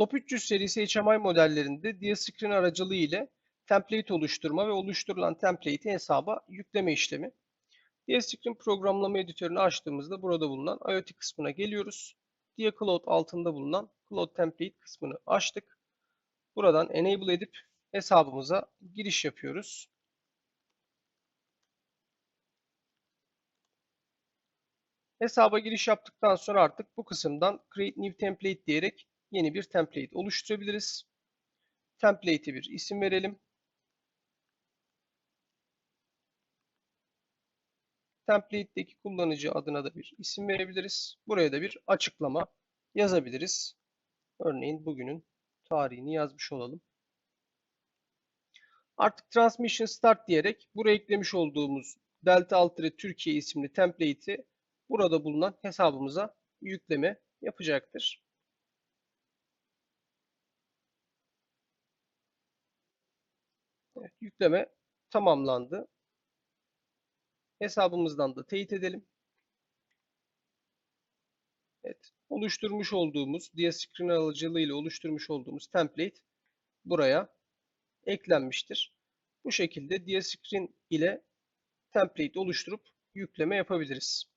Top 300 serisi HMI modellerinde DiaScreen aracılığı ile template oluşturma ve oluşturulan template'i hesaba yükleme işlemi. DiaScreen programlama editörünü açtığımızda burada bulunan IoT kısmına geliyoruz. DiaCloud altında bulunan Cloud Template kısmını açtık. Buradan enable edip hesabımıza giriş yapıyoruz. Hesaba giriş yaptıktan sonra artık bu kısımdan Create New Template diyerek yeni bir template oluşturabiliriz. Template'e bir isim verelim. Template'deki kullanıcı adına da bir isim verebiliriz. Buraya da bir açıklama yazabiliriz. Örneğin bugünün tarihini yazmış olalım. Artık Transmission Start diyerek buraya eklemiş olduğumuz Delta Altre Türkiye isimli template'i burada bulunan hesabımıza yükleme yapacaktır. Yükleme tamamlandı. Hesabımızdan da teyit edelim. Evet, oluşturmuş olduğumuz DiaScreen aracılığıyla oluşturmuş olduğumuz template buraya eklenmiştir. Bu şekilde DiaScreen ile template oluşturup yükleme yapabiliriz.